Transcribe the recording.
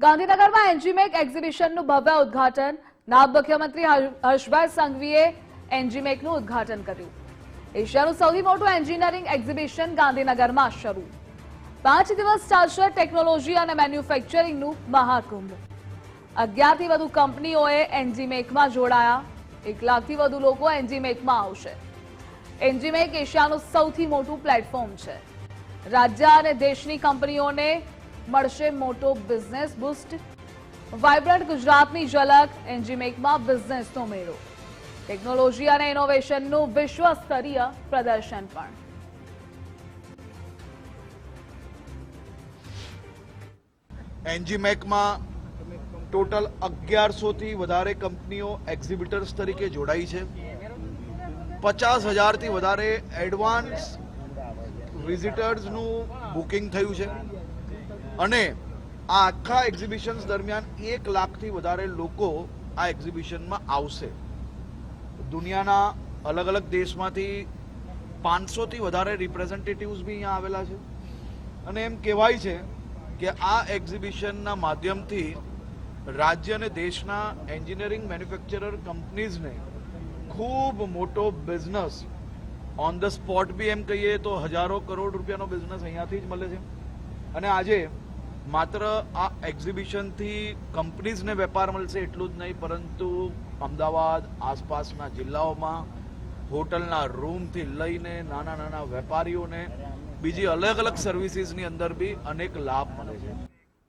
ગાંધીનગરમાં એન્જીમેક એક્ઝિબિશનનું ભવ્ય ઉદ્ઘાટન. નાયબ મુખ્યમંત્રી હર્ષ- હર્ષભાઈ સંઘવીએ એન્જીમેકનું ઉદ્ઘાટન કર્યું. એશિયાનું સૌથી મોટું એન્જિનિયરિંગ એક્ઝિબિશન ગાંધીનગરમાં શરૂ. પાંચ દિવસ ચાલશે ટેકનોલોજી અને મેન્યુફેક્ચરિંગનું મહાકુંભ. અગિયારથી વધુ કંપનીઓએ એન્જીમેકમાં જોડાયા. એક લાખથી વધુ લોકો એન્જીમેકમાં આવશે. એન્જીમેક એશિયાનું સૌથી મોટું પ્લેટફોર્મ છે. રાજ્ય અને દેશની કંપનીઓને મળશે મોટો બિઝનેસ બુસ્ટ. વાઇબ્રન્ટ ગુજરાતની ઝલક એન્જીમેકમાં બિઝનેસનો મેળો. ટેકનોલોજી અને ઇનોવેશનનું વિશ્વ સ્તરીય પ્રદર્શન પણ. એન્જીમેકમાં ટોટલ અગિયારસોથી વધારે કંપનીઓ એક્ઝિબિટર્સ તરીકે જોડાઈ છે. પચાસ હજારથી વધારે એડવાન્સ વિઝિટર્સનું બુકિંગ થયું છે. અને આ આખા એક્ઝિબિશન્સ દરમિયાન એક લાખથી વધારે લોકો આ એક્ઝિબિશનમાં આવશે. દુનિયાના અલગ અલગ દેશમાંથી પાંચસોથી વધારે રિપ્રેઝેન્ટેટિવ્સ બી અહીંયા આવેલા છે. અને એમ કહેવાય છે કે આ એક્ઝિબિશનના માધ્યમથી રાજ્ય અને દેશના એન્જિનિયરિંગ મેન્યુફેક્ચરર કંપનીઝને ખૂબ મોટો બિઝનેસ ઓન ધ સ્પોટ બી એમ કહીએ તો હજારો કરોડ રૂપિયાનો બિઝનેસ અહીંયાથી જ મળે છે. અને આજે માત્ર આ એક્ઝિબિશનથી કંપનીઝને વેપાર મળશે એટલું જ નહીં, પરંતુ અમદાવાદ, આસપાસના જિલ્લાઓમાં, હોટલના રૂમથી લઈને નાના નાના વેપારીઓને બીજી અલગ અલગ સર્વિસીસની અંદર બી અનેક લાભ